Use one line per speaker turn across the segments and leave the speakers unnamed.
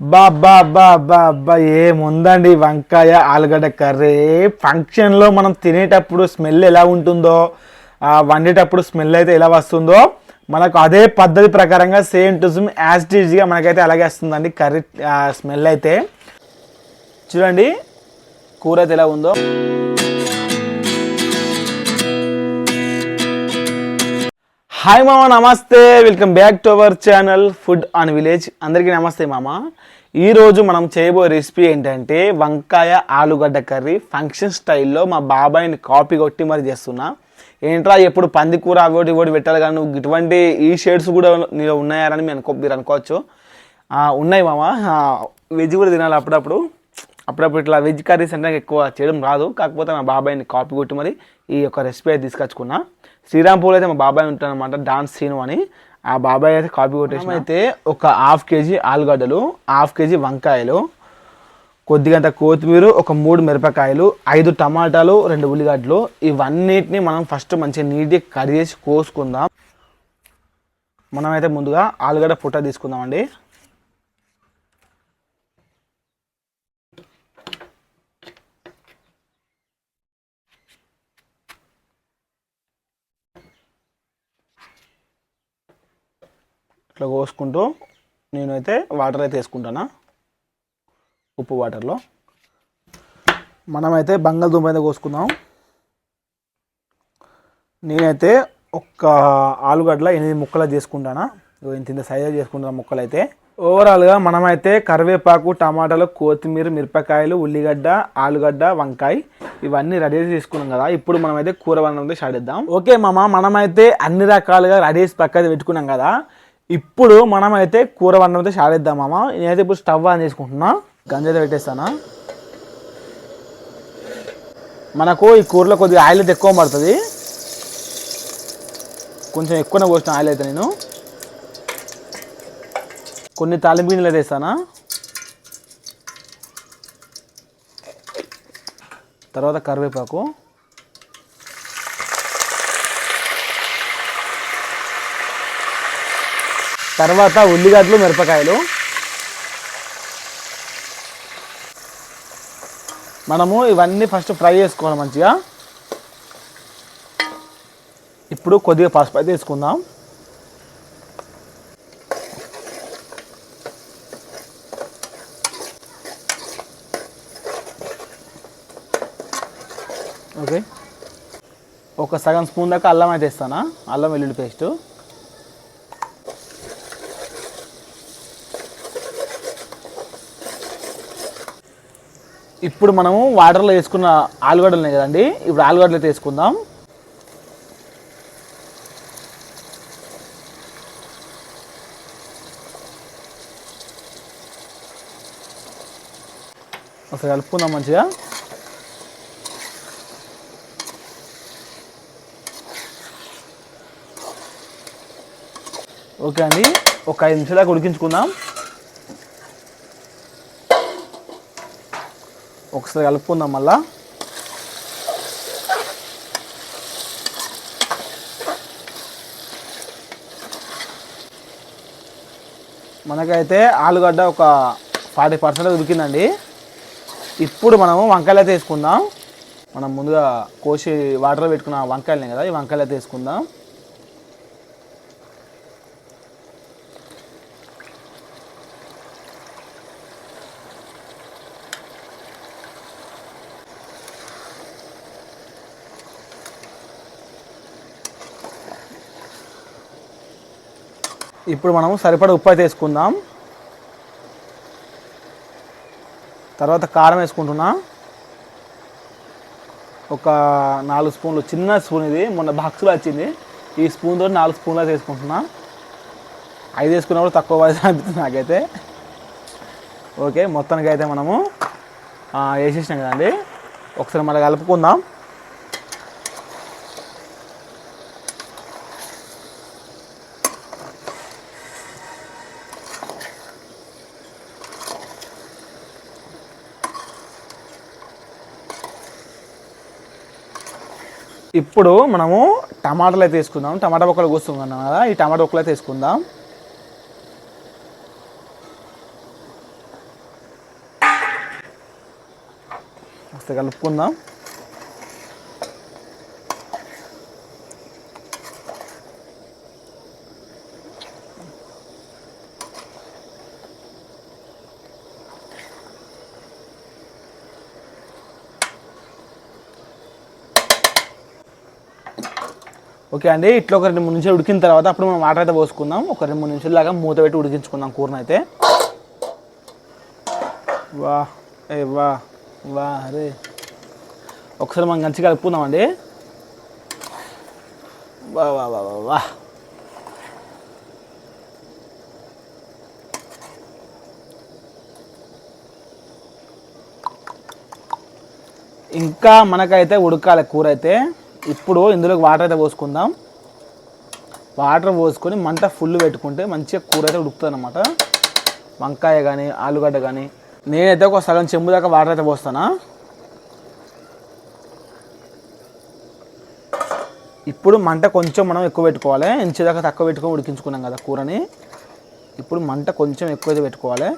బాబా బాబా అబ్బా ఏముందండి వంకాయ ఆలుగడ్డ కర్రీ? ఫంక్షన్లో మనం తినేటప్పుడు స్మెల్ ఎలా ఉంటుందో వండేటప్పుడు స్మెల్ అయితే ఎలా వస్తుందో మనకు అదే పద్ధతి ప్రకారంగా సేమ్ టు సేమ్ యాజ్ టీజ్గా మనకైతే అలాగే వస్తుందండి కర్రీ స్మెల్ అయితే. చూడండి కూర అయితే ఎలా ఉందో. హాయ్ మామ నమస్తే welcome back to our channel food on village అందరికీ నమస్తే మామ ఈరోజు మనం చేయబోయే రెసిపీ ఏంటంటే వంకాయ ఆలుగడ్డ కర్రీ. ఫంక్షన్ స్టైల్లో మా బాబాయ్ని కాపీ కొట్టి మరి చేస్తున్నా. ఏంట్రా ఎప్పుడు పంది కూర అవి ఇవి పెట్టాలి కానీ నువ్వు ఇటువంటి ఈ షేడ్స్ కూడా నీలో ఉన్నాయని మీరు అనుకో మీరు అనుకోవచ్చు. ఉన్నాయి మామ వెజ్ కూడా తినాలి అప్పుడప్పుడు. అప్పుడప్పుడు ఇట్లా వెజ్ కర్రీస్ అంటే ఎక్కువ చేయడం రాదు. కాకపోతే మా బాబాయ్ని కాపీ కొట్టి మరి ఈ యొక్క రెసిపీ అయితే తీసుకొచ్చుకున్నా. శ్రీరాంపూర్ అయితే మా బాబాయ్ ఉంటానన్నమాట డాన్స్ సీను అని. ఆ బాబాయ్ అయితే కాపీ కొట్టేసి అయితే ఒక హాఫ్ కేజీ ఆలుగడ్డలు హాఫ్ కేజీ వంకాయలు కొద్దిగంత కొత్తిమీర ఒక మూడు మిరపకాయలు ఐదు టమాటాలు రెండు ఉల్లిగడ్డలు ఇవన్నిటిని మనం ఫస్ట్ మంచిగా నీట్గా కట్ చేసి కోసుకుందాం. మనమైతే ముందుగా ఆలుగడ్డ పుట్ట తీసుకుందామండి. ఇట్లా కోసుకుంటూ నేనైతే వాటర్ అయితే వేసుకుంటానా? ఉప్పు వాటర్లో మనమైతే బంగాళదుంప అయితే కోసుకుందాం. నేనైతే ఒక్క ఆలుగడ్డల ఎనిమిది ముక్కలు చేసుకుంటానా? ఇంత ఇంత సైజు చేసుకుంటాను ముక్కలు అయితే ఓవరాల్గా మనమైతే కరివేపాకు టమాటాలు కొత్తిమీర మిరపకాయలు ఉల్లిగడ్డ ఆలుగడ్డ వంకాయ ఇవన్నీ రెడీ చేసి తీసుకున్నాం కదా. ఇప్పుడు మనమైతే కూర వండడం స్టార్ట్ చేద్దాం. ఓకే మామ మనమైతే అన్ని రకాలుగా రెడీ చేసి పక్కన పెట్టుకున్నాం కదా. ఇప్పుడు మనమైతే కూర వండడం అయితే షాడేద్దాం మామ. నేనైతే ఇప్పుడు స్టవ్ ఆన్ చేసుకుంటున్నా. గంజైతే పెట్టేస్తానా? మనకు ఈ కూరలో కొద్దిగా ఆయిల్ అయితే ఎక్కువ పడుతుంది. కొంచెం ఎక్కువనే పోసిన ఆయిల్ అయితే నేను. కొన్ని తాలింపు గిన్నెలు అయితే వేస్తానా? తర్వాత కరివేపాకు. తర్వాత ఉల్లిగడ్డలు మిరపకాయలు. మనము ఇవన్నీ ఫస్ట్ ఫ్రై చేసుకోవాలి మంచిగా. ఇప్పుడు కొద్దిగా పసుపు అయితే వేసుకుందాం. ఓకే. ఒక సగం స్పూన్ దాకా అల్లం అయితే ఇస్తానా అల్లం వెల్లుల్లి పేస్టు. ఇప్పుడు మనము వాటర్లో వేసుకున్న ఆలుగడ్డలు ఉన్నాయి కదండి. ఇప్పుడు ఆలుగడ్డలు అయితే వేసుకుందాం. ఒకసారి కలుపుకుందాం మంచిగా. ఓకే అండి. ఒక ఐదు నిమిషాలకు ఉడికించుకుందాం. ఒకసారి కలుపుకుందాం మళ్ళా. మనకైతే ఆలుగడ్డ ఒక ఫార్టీ పర్సెంట్ ఉడికిందండి. ఇప్పుడు మనము వంకాయలు అయితే వేసుకుందాం. మనం ముందుగా కోసి వాటర్ పెట్టుకున్న వంకాయలు కదా ఈ వంకాయలు అయితే వేసుకుందాం. ఇప్పుడు మనము సరిపడ ఉప్పు అయితే వేసుకుందాం. తర్వాత కారం వేసుకుంటున్నా. ఒక నాలుగు స్పూన్లు చిన్న స్పూన్ ఇది. మొన్న బాక్స్లో వచ్చింది. ఈ స్పూన్తో నాలుగు స్పూన్లు అయితే వేసుకుంటున్నా. ఐదు వేసుకున్నప్పుడు తక్కువ వయసు అనిపిస్తుంది నాకైతే. ఓకే మొత్తానికి అయితే మనము వేసేసినాం కదండి. ఒకసారి మళ్ళీ కలుపుకుందాం. ఇప్పుడు మనము టమాటాలు అయితే తీసుకుందాం. టమాటా బొక్కలు కూస్తున్నాం కదా ఈ టమాటా బొక్కలు అయితే తీసుకుందాం. మస్తు కలుపుకుందాం. ఓకే అండి ఇట్లా ఒక రెండు మూడు నిమిషాలు ఉడికిన తర్వాత అప్పుడు మనం వాటర్ అయితే పోసుకుందాం. ఒక రెండు మూడు నిమిషాలు లాగా మూత పెట్టి ఉడికించుకుందాం కూరని అయితే. వా ఏ వా వా అరే ఒకసారి మనం మంచిగా కలుపుకుందాం అండి వా వా వా వా వా. ఇంకా మనకైతే ఉడకాలి కూర అయితే. ఇప్పుడు ఇందులోకి వాటర్ అయితే పోసుకుందాం. వాటర్ పోసుకొని మంట ఫుల్ పెట్టుకుంటే మంచిగా కూర అయితే ఉడుకుతుంది అనమాట వంకాయ కానీ ఆలుగడ్డ కానీ నేనైతే ఒక సగం చెంబు దాకా వాటర్ అయితే పోస్తానా? ఇప్పుడు మంట కొంచెం మనం ఎక్కువ పెట్టుకోవాలి. ఇంచేదాకా తక్కువ పెట్టుకొని ఉడికించుకున్నాం కదా కూరని. ఇప్పుడు మంట కొంచెం ఎక్కువ అయితే పెట్టుకోవాలి.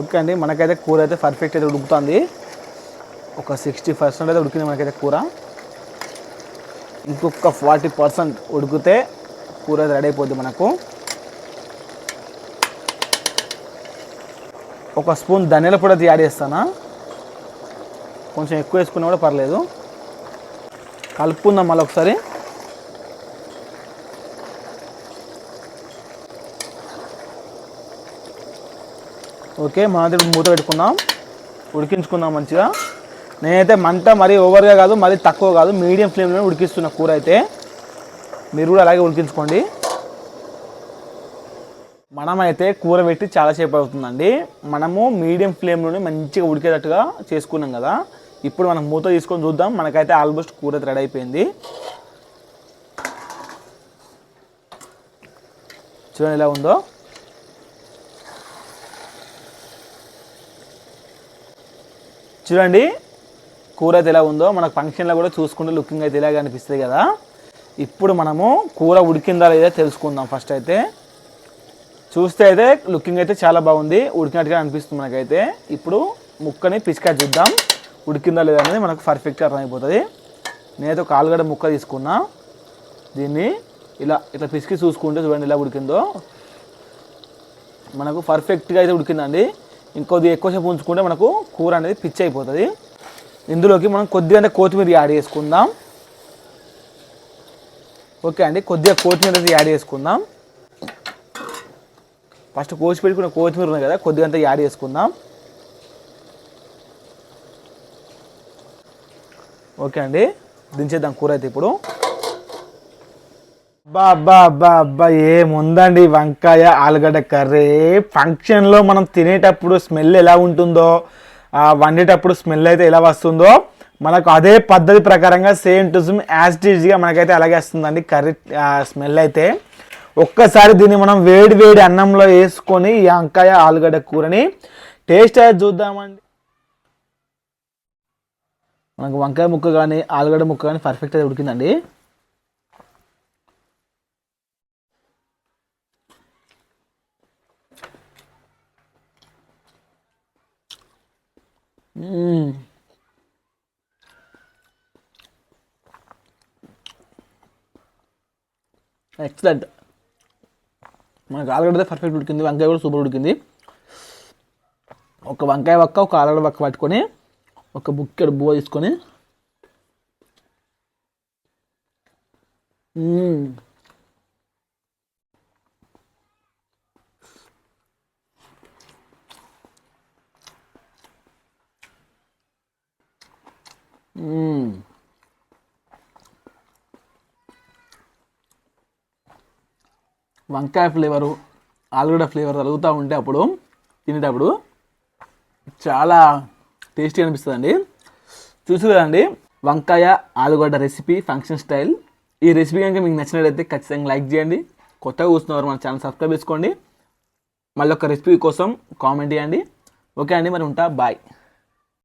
ఓకే అండి మనకైతే కూర అయితే పర్ఫెక్ట్ అయితే ఉడుకుతుంది. ఒక సిక్స్టీ పర్సెంట్ అయితే ఉడికింది మనకైతే కూర. ఇంకొక ఫార్టీ పర్సెంట్ ఉడికితే కూర అయితే రెడీ అయిపోద్ది మనకు. ఒక స్పూన్ ధనియాల పొడి అయితే యాడ్ చేస్తానా? కొంచెం ఎక్కువ వేసుకున్నా కూడా పర్లేదు. కలుపుకుందాం మళ్ళీ ఒకసారి. ఓకే మనం ఇప్పుడు మూత పెట్టుకుందాం. ఉడికించుకుందాం మంచిగా. నేనైతే మంట మరీ ఓవర్గా కాదు మరీ తక్కువ కాదు మీడియం ఫ్లేమ్లో ఉడికిస్తున్న కూర అయితే. మీరు కూడా అలాగే ఉడికించుకోండి. మనమైతే కూర పెట్టి చాలాసేపు అవుతుందండి. మనము మీడియం ఫ్లేమ్లోనే మంచిగా ఉడికేటట్టుగా చేసుకున్నాం కదా. ఇప్పుడు మనం మూత తీసుకొని చూద్దాం. మనకైతే ఆల్మోస్ట్ కూర రెడీ అయిపోయింది. చూడండి ఎలా ఉందో. చూడండి కూర అయితే ఎలా ఉందో. మనకు ఫంక్షన్లో కూడా చూసుకుంటే లుకింగ్ అయితే ఇలాగ అనిపిస్తుంది కదా. ఇప్పుడు మనము కూర ఉడికిందా లేదా తెలుసుకుందాం ఫస్ట్ అయితే. చూస్తే అయితే లుకింగ్ అయితే చాలా బాగుంది. ఉడికినట్టుగా అనిపిస్తుంది మనకైతే. ఇప్పుడు ముక్కని పిసికా చూద్దాం. ఉడికిందా లేదా అనేది మనకు పర్ఫెక్ట్గా అర్థమైపోతుంది. నేనైతే ఒక ఆలుగడ్డ ముక్క తీసుకున్నా. దీన్ని ఇలా ఇట్లా పిసికి చూసుకుంటే చూడండి ఇలా ఉడికిందో. మనకు పర్ఫెక్ట్గా అయితే ఉడికిందండి. ఇంకొద్ది ఎక్కువసేపు ఉంచుకుంటే మనకు కూర అనేది పిచ్చి అయిపోతుంది. ఇందులోకి మనం కొద్దిగా అంటే కొత్తిమీర యాడ్ చేసుకుందాం. ఓకే అండి కొద్దిగా కొత్తిమీర యాడ్ చేసుకుందాం. ఫస్ట్ కోసి పెట్టుకున్న కొత్తిమీర ఉంది కదా కొద్దిగా అంతా యాడ్ చేసుకుందాం. ఓకే అండి దించేద్దాం కూర అయితే ఇప్పుడు. అబ్బా అబ్బా అబ్బా అబ్బా ఏముందండి వంకాయ ఆలుగడ్డ కర్రీ? ఫంక్షన్లో మనం తినేటప్పుడు స్మెల్ ఎలా ఉంటుందో వండేటప్పుడు స్మెల్ అయితే ఎలా వస్తుందో మనకు అదే పద్ధతి ప్రకారంగా సేమ్ టు సేమ్ యాజ్టీజ్గా మనకైతే అలాగే వస్తుందండి కర్రీ స్మెల్ అయితే. ఒక్కసారి దీన్ని మనం వేడి వేడి అన్నంలో వేసుకొని ఈ వంకాయ ఆలుగడ్డ కూరని టేస్ట్ అయితే చూద్దామండి. మనకు వంకాయ ముక్క కానీ ఆలుగడ్డ ముక్క కానీ పర్ఫెక్ట్ అయితే ఉడికిందండి. ఎక్సలెంట్ మనకు ఆలుగడ్డ పర్ఫెక్ట్ ఉడికింది వంకాయ కూడా సూపర్ ఉడికింది. ఒక వంకాయ వక్క ఒక ఆలుగడ్డ వక్క పట్టుకొని ఒక బుక్కెడు బువ్వ తీసుకొని. Mm. వంకాయ ఫ్లేవరు ఆలుగడ్డ ఫ్లేవర్ తలుగుతూ ఉంటే అప్పుడు తినేటప్పుడు చాలా టేస్టీ అనిపిస్తుందండి. చూసి కదండి వంకాయ ఆలుగడ్డ రెసిపీ ఫంక్షన్ స్టైల్ ఈ రెసిపీ కనుక మీకు నచ్చినట్లయితే ఖచ్చితంగా లైక్ చేయండి. కొత్తగా చూస్తున్నవారు మన ఛానల్ సబ్స్క్రైబ్ చేసుకోండి. మళ్ళీ ఒక రెసిపీ కోసం కామెంట్ చేయండి. ఓకే అండి మరి ఉంటా బాయ్